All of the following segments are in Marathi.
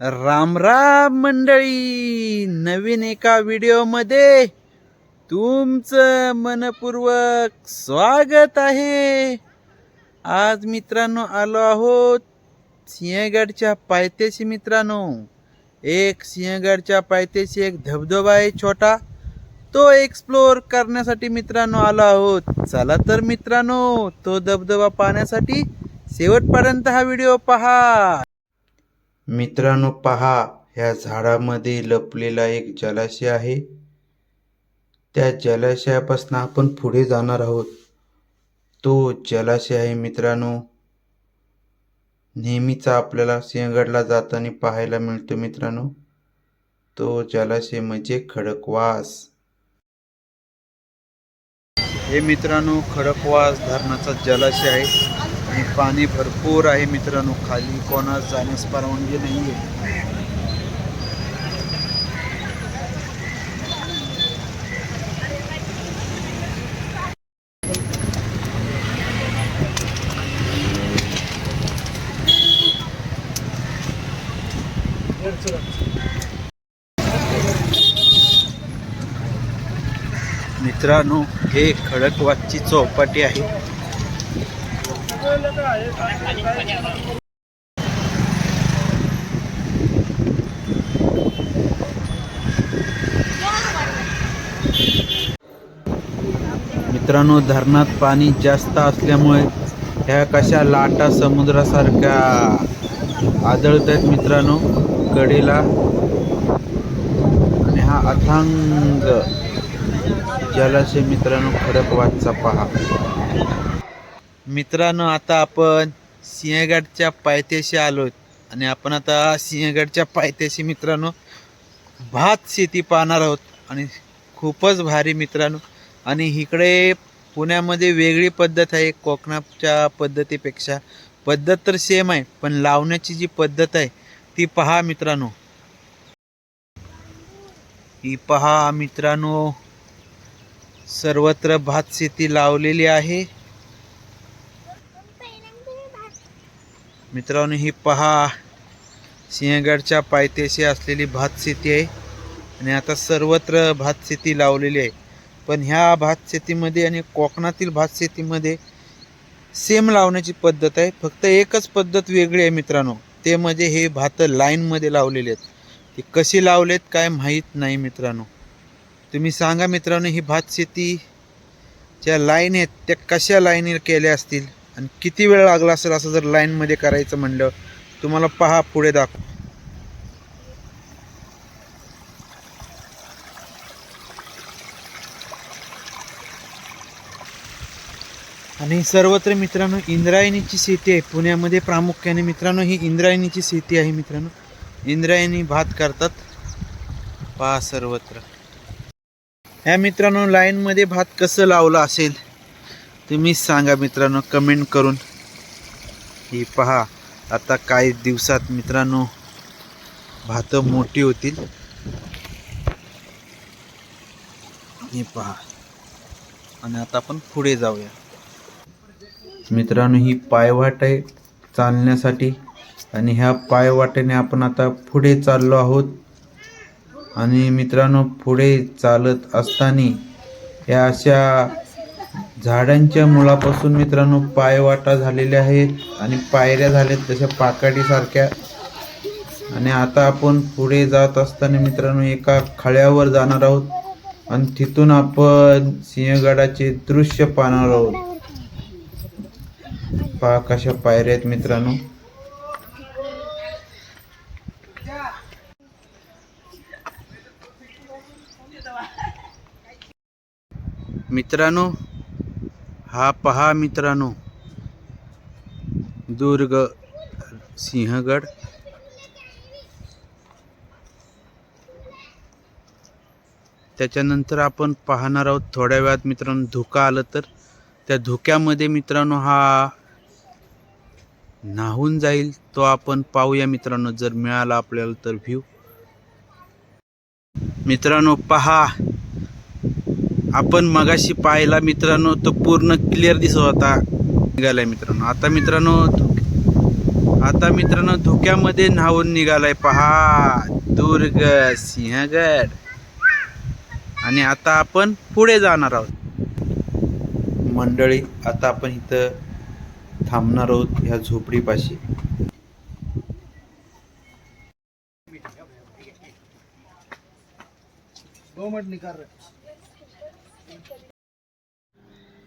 राम राम मंडळी नवीन एका व्हिडिओमध्ये तुमचं मनपूर्वक स्वागत आहे. आज मित्रांनो आलो आहोत सिंहगडच्या पायथ्याशी मित्रांनो. एक सिंहगडच्या पायथ्याशी एक धबधबा आहे छोटा. तो एक्सप्लोअर करण्यासाठी मित्रांनो आलो आहोत. चला तर मित्रांनो तो धबधबा पाहण्यासाठी शेवटपर्यंत हा व्हिडिओ पहा. मित्रांनो पहा ह्या झाडामध्ये लपलेला एक जलाशय आहे. त्या जलाशयापासून आपण पुढे जाणार आहोत. तो जलाशय आहे मित्रांनो. नेहमीचा आपल्याला सिंहगडला जाताना पाहायला मिळतो मित्रांनो. तो जलाशय म्हणजे खडकवास. हे मित्रांनो खडकवास धरणाचा जलाशय आहे. आणि पाणी भरपूर आहे मित्रांनो खाली कोणास जाण्यास परवानगी नाही आहे मित्रांनो हे खडकवाची चौपाटी आहे. मित्रांनो धरणात पाणी जास्त असल्यामुळे ह्या कशा लाटा समुद्रासारख्या आदळत आहेत मित्रांनो कडेला. आणि हा अथांग जलाशय मित्रांनो खडकवाचा पहा. मित्रांनो आता आपण सिंहगडच्या पायथ्याशी आलो आणि आपण आता सिंहगडच्या पायथ्याशी मित्रांनो भात शेती पाहणार आहोत. आणि खूपच भारी मित्रांनो. आणि इकडे पुण्यामध्ये वेगळी पद्धत आहे कोकणाच्या पद्धतीपेक्षा. पद्धत तर सेम आहे पण लावण्याची जी पद्धत आहे ती पहा मित्रांनो. ही पहा मित्रांनो सर्वत्र भात शेती लावलेली आहे. मित्रांनो ही पहा सिंहगडच्या पायथ्याशी असलेली भात शेती आहे. आणि आता सर्वत्र भात शेती लावलेली आहे. पण ह्या भात शेतीमध्ये आणि कोकणातील भात शेतीमध्ये सेम लावण्याची पद्धत आहे. फक्त एकच पद्धत वेगळी आहे मित्रांनो. ते म्हणजे हे भात लाईनमध्ये लावलेले आहेत. ते कशी लावलेत काय माहीत नाही मित्रांनो. तुम्ही सांगा मित्रांनो ही भात शेती ज्या लाईन आहेत त्या कशा लाईनी केल्या असतील? आणि किती वेळ लागला असेल असं जर लाईनमध्ये करायचं म्हणलं तुम्हाला पहा पुढे दाखव आणि सर्वत्र मित्रांनो इंद्रायणीची शेती आहे. पुण्यामध्ये प्रामुख्याने मित्रांनो ही इंद्रायणीची शेती आहे मित्रांनो. इंद्रायणी भात करतात. पहा सर्वत्र. ह्या मित्रांनो लाईनमध्ये भात कसं लावलं असेल? तुम्हीच सांगा मित्रांनो कमेंट करून. ही पहा आता काही दिवसात मित्रांनो भात मोठी होतील. हे पहा. आणि आता आपण पुढे जाऊया. मित्रांनो ही पायवाट आहे चालण्यासाठी. आणि ह्या पायवाटेने आपण आता पुढे चाललो आहोत. आणि मित्रांनो पुढे चालत असताना या अशा झाडांच्या मुळापासून मित्रांनो पायवाटा झालेल्या आहेत आणि पायऱ्या झाल्यात तशा पाकाडीसारख्या. आणि आता आपण पुढे जात असताना मित्रांनो एका खळ्यावर जाणार आहोत आणि तिथून आपण सिंहगडाचे दृश्य पाहणार आहोत. पहा कशा पायऱ्या आहेत मित्रांनो. मित्रांनो हा पहा मित्रांनो. दुर्ग सिंहगड. त्याच्यानंतर आपण पाहणार आहोत थोड्या वेळात मित्रांनो धुका आलं तर. त्या धुक्यामध्ये मित्रांनो हा न्हावून जाईल तो आपण पाहूया मित्रांनो. जर मिळाला आपल्याला तर व्ह्यू मित्रांनो पहा. आपण मगाशी पाहिला मित्रांनो तो पूर्ण क्लिअर दिसत होता. निघालाय मित्रांनो. आता मित्रांनो आता मित्रांनो धुक्यामध्ये न्हावून निघालाय. पहा दुर्ग सिंहगड. आणि आता आपण पुढे जाणार आहोत. मंडळी आता आपण इथं थांबणार आहोत ह्या झोपडीपाशी.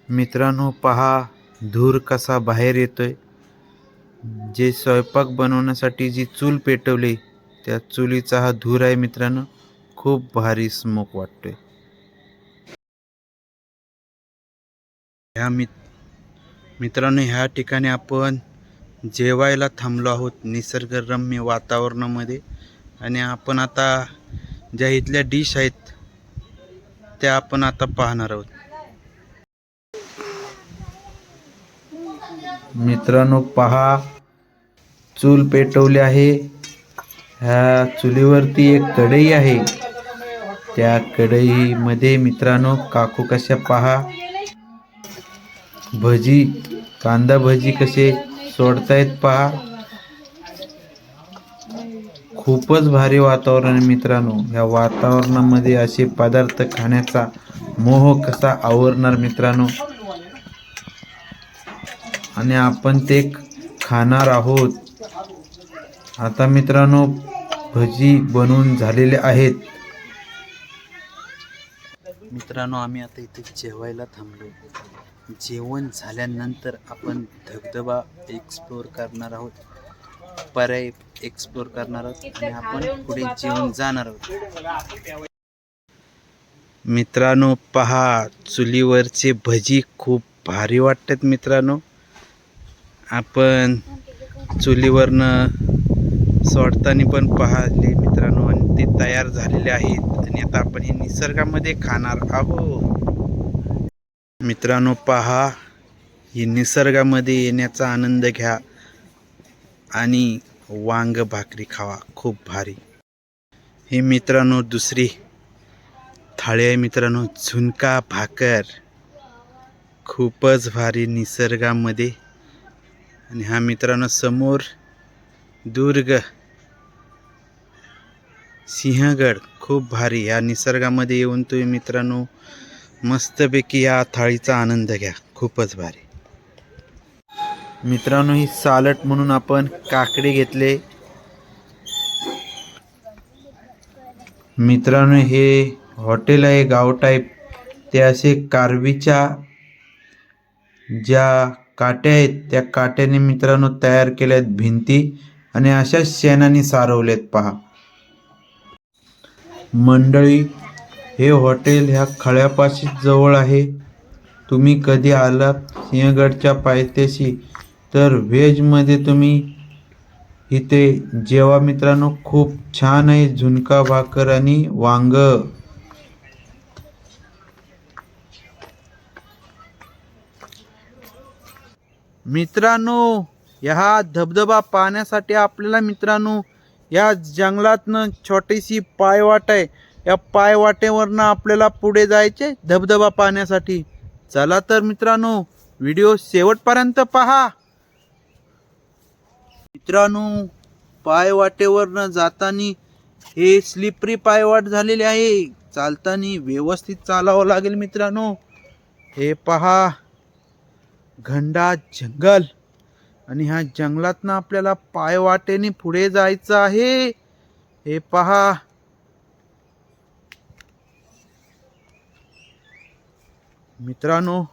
मित्रांनो पहा धूर कसा बाहेर येतोय. जे स्वयंपाक बनवण्यासाठी जी चूल पेटवली त्या चुलीचा हा धूर आहे मित्रांनो खूप भारी स्मोक वाटतोय. ह्या मित मित्रांनो ह्या ठिकाणी आपण जेवायला थांबलो आहोत निसर्गरम्य वातावरणामध्ये. आणि आपण आता ज्या इथल्या डिश आहेत त्या आपण आता पाहणार आहोत. मित्रांनो पहा. चूल पेटवली आहे. ह्या चुलीवरती एक कढई आहे. त्या कढईमध्ये मित्रांनो काकू कशा पहा. भजी कांदा भजी कसे सोडतायत पहा. खूपच भारी वातावरण आहे मित्रांनो. या वातावरणामध्ये असे पदार्थ खाण्याचा मोह कसा आवरणार मित्रांनो? आणि आपण ते खाणार आहोत. आता मित्रांनो भजी बनवून झालेले आहेत. मित्रांनो आम्ही आता इथे जेवायला थांबलो. जेवण झाल्यानंतर आपण धबधबा एक्सप्लोर करणार आहोत. पर्याय एक्सप्लोर करणार आहोत आणि आपण पुढे जेवण जाणार आहोत. मित्रांनो पहा चुलीवरचे भजी खूप भारी वाटतात मित्रांनो. आपण चुलीवरनं सोडताना पण पाहिले मित्रांनो आणि ते तयार झालेले आहेत. आणि आता आपण हे निसर्गामध्ये खाणार आहोत. मित्रांनो पहा हे निसर्गामध्ये येण्याचा आनंद घ्या आणि वांग भाकरी खावा खूप भारी. हे मित्रांनो दुसरी थाळी आहे मित्रांनो झुणका भाकर. खूपच भारी निसर्गामध्ये आणि हा मित्रांनो समोर दुर्ग सिंहगड. खूप भारी. या निसर्गामध्ये येऊन तुम्ही मित्रांनो मस्तपैकी या थाळीचा आनंद घ्या. खूपच भारी. मित्रांनो ही सालट म्हणून आपण काकडे घेतले. मित्रांनो हे हॉटेल आहे गाव टाईप ते असे कारवीच्या ज्या काट्या आहेत. त्या काट्याने मित्रांनो तयार केल्या आहेत भिंती आणि अशा शेणाने सारवलेत पहा. मंडळी हे हॉटेल ह्या खळ्यापाशी जवळ आहे. तुम्ही कधी आलात सिंहगडच्या पायथ्याशी? तर व्हेजमध्ये तुम्ही इथे जेवा मित्रांनो खूप छान आहे. झुणका भाकर आणि वांग. मित्रांनो ह्या धबधबा पाहण्यासाठी आपल्याला मित्रांनो या जंगलातनं छोटीशी पायवाट आहे. या पायवाटेवरनं आपल्याला पुढे जायचे धबधबा पाहण्यासाठी. चला तर मित्रांनो व्हिडिओ शेवटपर्यंत पहा. मित्रांनो पायवाटेवरनं जाताना हे स्लिपरी पायवाट झालेले आहे. चालताना व्यवस्थित चालावं लागेल मित्रांनो. हे पहा. घंडा जंगल. आणि ह्या जंगलातनं आपल्याला पायवाटेने पुढे जायचं आहे. हे पहा. मित्रांनो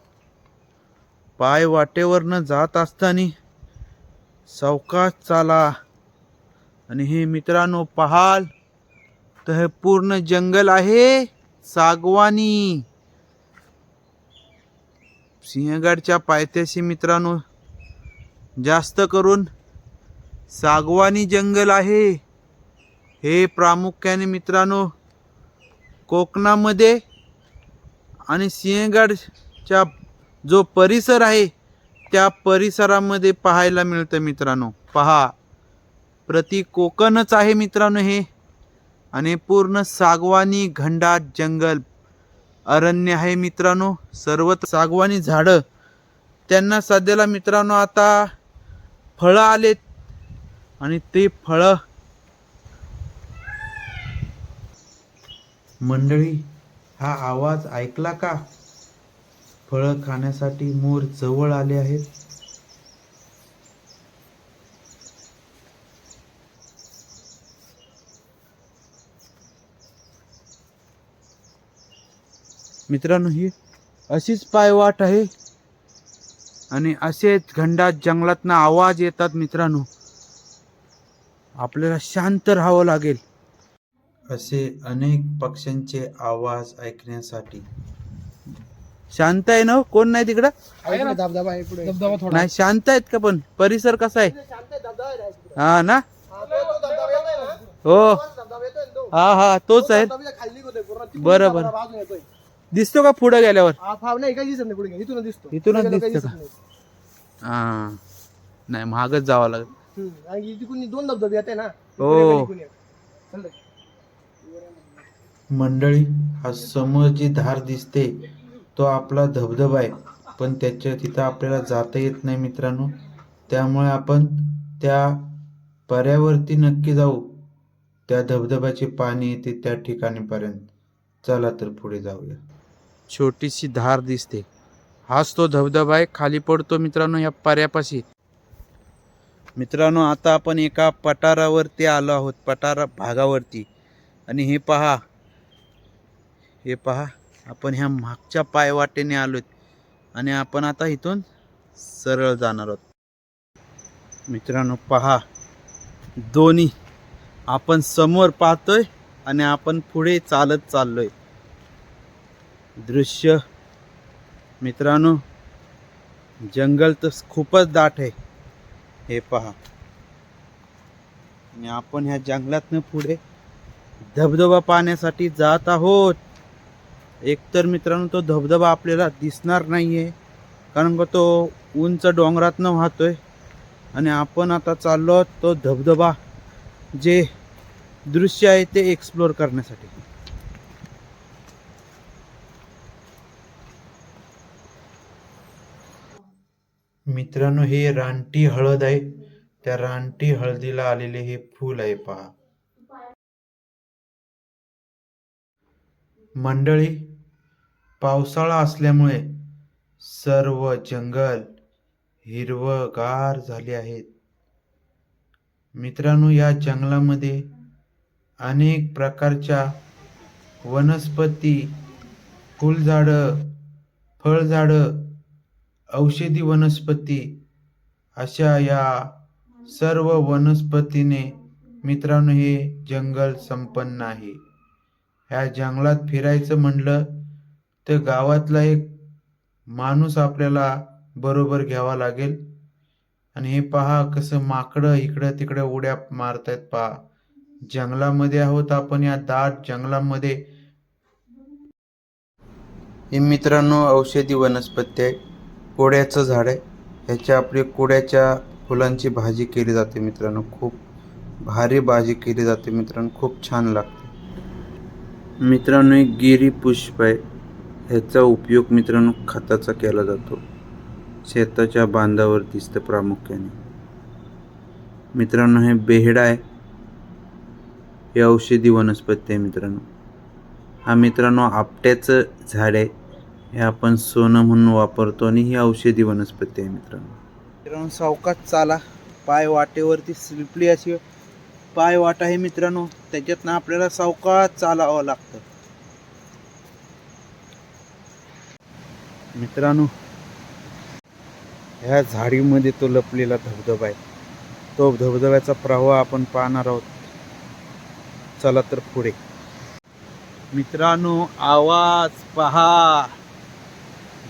पाय वाटेवरनं जात असताना सावकाश चाला. आणि हे मित्रांनो पहाल. तर हे पूर्ण जंगल आहे सागवानी. सिंहगडच्या पायथ्याशी मित्रांनो जास्त करून सागवानी जंगल आहे. हे प्रामुख्याने मित्रांनो कोकणामध्ये आणि सिंहगडच्या जो परिसर आहे त्या परिसरामध्ये पाहायला मिळतं मित्रांनो. पहा प्रति कोकणच आहे मित्रांनो हे. आणि पूर्ण सागवानी घंडाट जंगल. अरण्य आहे मित्रांनो. सर्व सागवानी झाडं. त्यांना सध्याला मित्रांनो आता फळं आलेत. आणि ते फळं मंडळी हा आवाज ऐकला का? फळं खाण्यासाठी मोर जवळ आले आहेत. मित्रांनो ही अशीच पायवाट आहे. आणि असेच घंडात जंगलातनं आवाज येतात मित्रांनो. आपल्याला शांत राहावं लागेल. असे अनेक पक्ष्यांचे आवाज ऐकण्यासाठी. शांत आहे ना हो? कोण नाही तिकडं? आहे ना? धबधबा आहे पुढे. धबधबा थोडा. नाही शांत आहेत का पण? परिसर कसा आहे? हा ना? हो हा. हा तोच आहे. बरं, बरं. दिसतो का पुढे गेल्यावर? नाही काही दिसत नाही पुढे इथून दिसतो. इथूनच पुढे गेलं काही दिसतं का? दिसत हा. नाही महागच जावं लागेल. नाही. हम्म. आणि तिकडून दोन धबधबे येते ना. हो. इकडून एक, इकडून एक. मंडळी हा समोर जी धार दिसते तो आपला धबधबा आहे. पण त्याच्या तिथं आपल्याला जाता येत नाही मित्रांनो. त्यामुळे आपण त्या पर्यावरती नक्की जाऊ. त्या धबधब्याचे पाणी येते त्या ठिकाणीपर्यंत. चला तर पुढे जाऊया. छोटीशी धार दिसते. हाच तो धबधबा आहे. खाली पडतो मित्रांनो या पर्यापाशी मित्रांनो आता आपण एका पठारावरती आलो आहोत. पठारा भागावरती. आणि हे पहा. हे पहा. आपण ह्या मागच्या पायवाटेने आलोत. आणि आपण आता इथून सरळ जाणार आहोत. मित्रांनो पहा. दोन्ही. आपण समोर पाहतोय आणि आपण पुढे चालत चाललोय. दृश्य. मित्रांनो जंगल तर खूपच दाट आहे. हे पहा. आणि आपण ह्या जंगलातनं पुढे धबधबा पाहण्यासाठी जात आहोत. एकतर मित्रांनो तो धबधबा आपल्याला दिसणार नाही आहे कारण का तो उंच डोंगरातनं वाहतोय. आणि आपण आता चाललो आहोत तो धबधबा जे दृश्य आहे ते एक्सप्लोर करण्यासाठी. मित्रांनो हे रानटी हळद आहे. त्या रानटी हळदीला आलेले हे फूल आहे पहा. मंडळी पावसाळा असल्यामुळे सर्व जंगल हिरवगार झाले आहेत. मित्रांनो या जंगलामध्ये अनेक प्रकारच्या वनस्पती फुलझाडं फळझाडं औषधी वनस्पती अशा या सर्व वनस्पतीने मित्रांनो हे जंगल संपन्न आहे. ह्या जंगलात फिरायचं म्हणलं तर गावातला एक माणूस आपल्याला बरोबर घ्यावा लागेल. आणि हे पहा कसं माकडं इकडं तिकडं उड्या मारतायत पहा जंगलामध्ये आहोत आपण या दाट जंगलामध्ये. हे मित्रांनो औषधी वनस्पती आहे. कोड्याचं झाड आहे. ह्याच्या आपली कोड्याच्या फुलांची भाजी केली जाते मित्रांनो. खूप भारी भाजी केली जाते मित्रांनो. खूप छान लागते. मित्रांनो एक गिरी पुष्प आहे. ह्याचा उपयोग मित्रांनो खताचा केला जातो. शेताच्या बांधावर दिसतं प्रामुख्याने. मित्रांनो हे बेहडा आहे. हे औषधी वनस्पती आहे मित्रांनो. हा मित्रांनो आपट्याचं झाड आहे. हे आपण सोनं म्हणून वापरतो आणि ही औषधी वनस्पती आहे मित्रांनो. मित्रांनो सावकाश चाला. पाय वाटेवरती स्लिपली अशी पाय वाट आहे मित्रांनो. त्याच्यातनं आपल्याला सावकाश चालावं लागतं. मित्रांनो ह्या झाडीमध्ये तो लपलेला धबधबा आहे. तो धबधब्याचा प्रवाह आपण पाहणार आहोत. चला तर पुढे. मित्रांनो आवाज पहा.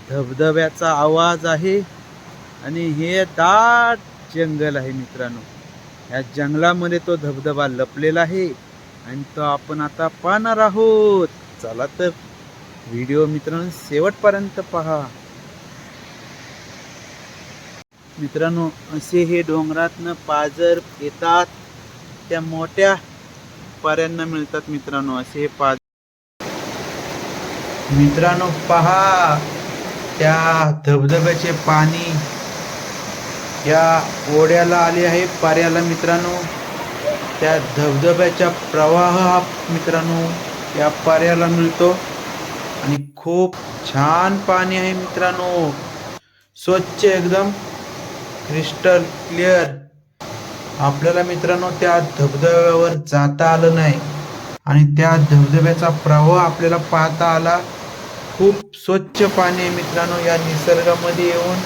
धबधब्याचा आवाज आहे आणि हे दाट जंगल आहे मित्रांनो. या जंगलामध्ये तो धबधबा लपलेला आहे आणि तो आपण आता पाहणार आहोत. चला तर व्हिडिओ मित्रांनो शेवटपर्यंत पहा. मित्रांनो असे हे डोंगरातनं पाजर येतात. त्या मोठ्या पाऱ्यांना मिळतात मित्रांनो असे हे पाज मित्रांनो पहा. त्या धबधब्याचे पाणी या ओढ्याला आले आहे. पाऱ्याला मित्रांनो त्या धबधब्याचा प्रवाह हा मित्रांनो या पाऱ्याला मिळतो. आणि खूप छान पाणी आहे मित्रांनो. स्वच्छ एकदम क्रिस्टल क्लिअर आपल्याला मित्रांनो त्या धबधब्यावर जाता आलं नाही. आणि त्या धबधब्याचा प्रवाह आपल्याला पाहता आला. खूप स्वच्छ पाणी आहे मित्रांनो या निसर्गामध्ये येऊन.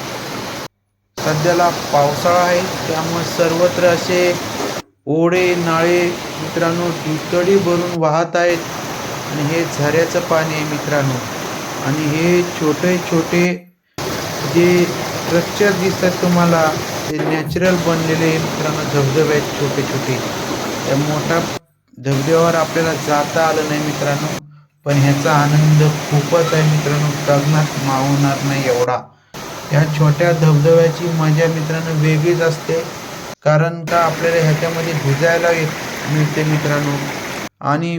सध्याला पावसाळा आहे त्यामुळे सर्वत्र असे ओढे नाळे मित्रांनो दुतडी भरून वाहत आहेत. आणि हे झऱ्याचं पाणी आहे मित्रांनो. आणि हे छोटे छोटे जे स्ट्रक्चर दिसतात तुम्हाला ते नॅचरल बनलेले मित्रांनो धबधबे आहेत छोटे छोटे. त्या मोठ्या धबधब्यावर आपल्याला जाता आलं नाही मित्रांनो. पण ह्याचा आनंद खूपच आहे मित्रांनो. गगनात मावणार नाही एवढा. ह्या छोट्या धबधब्याची मजा मित्रांनो वेगळीच असते. कारण का आपल्याला ह्याच्यामध्ये भिजायला येत मिळते मित्रांनो. आणि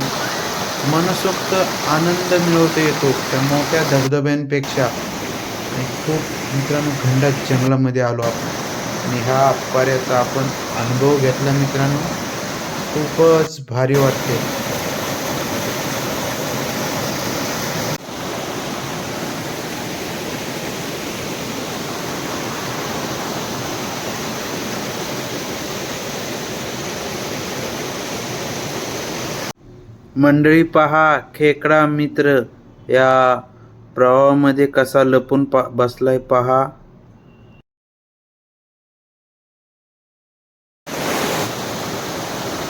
मनसोक्त आनंद मिळवता येतो त्या मोठ्या धबधब्यांपेक्षा. आणि खूप मित्रांनो घंडात जंगलामध्ये आलो आपण. आणि ह्या पर्याचा आपण अनुभव घेतला मित्रांनो. खूपच भारी वाटते. मंडळी पहा खेकडा मित्र या प्रवाहामध्ये कसा लपून पा बसलाय पहा.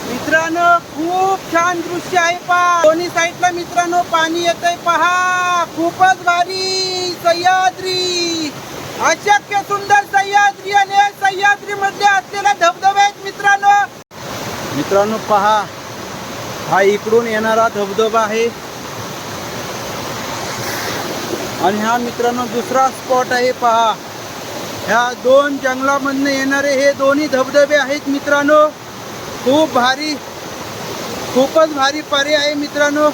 मित्रांनो खूप छान दृश्य आहे पहा. दोन्ही साईडला मित्रांनो पाणी येत आहे पहा. खूपच भारी सह्याद्री. अशक्य सुंदर सह्याद्री आणि सह्याद्री मध्ये असलेला धबधबे आहेत मित्रांनो. मित्रांनो पहा. हा इकडून येणारा धबधबा आहे. आणि हा मित्रांनो दुसरा स्पॉट आहे पहा. ह्या दोन जंगलामधनं येणारे हे दोन्ही धबधबे आहेत मित्रांनो. खूप भारी खूपच भारी पर्याय आहे मित्रांनो.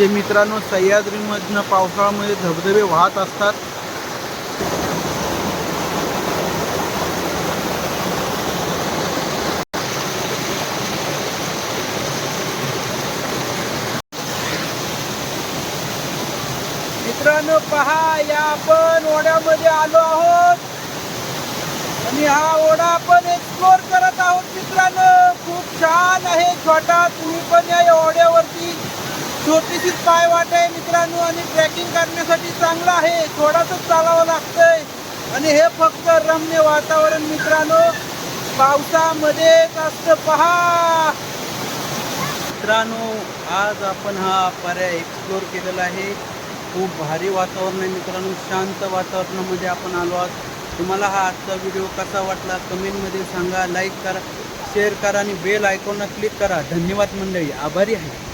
ते मित्रांनो सह्याद्रीमधनं पावसाळ्यामध्ये धबधबे वाहत असतात. मित्रांनो पहा या आपण ओढ्यामध्ये आलो आहोत. आणि हा ओढा आपण एक्सप्लोर करत आहोत मित्रांनो. खूप छान आहे छोटा. तुम्ही पण या ओढ्यावरती छोटीशी पाय वाट आहे मित्रांनो? आणि ट्रॅकिंग करण्यासाठी चांगलं आहे. थोडासच चालावं लागतंय. आणि हे फक्त रम्य वातावरण मित्रांनो. पावसामध्येच असतं पहा. मित्रांनो आज आपण हा पर्याय एक्सप्लोर केलेला आहे. खूप भारी वातावरण आहे मित्रांनो. शांत वातावरणामध्ये आपण आलो आहोत. तुम्हाला हा आजचा व्हिडिओ कसा वाटला? कमेंटमध्ये सांगा. लाईक करा शेअर करा आणि बेल आयकॉनला क्लिक करा. धन्यवाद मंडळी. आभारी आहे.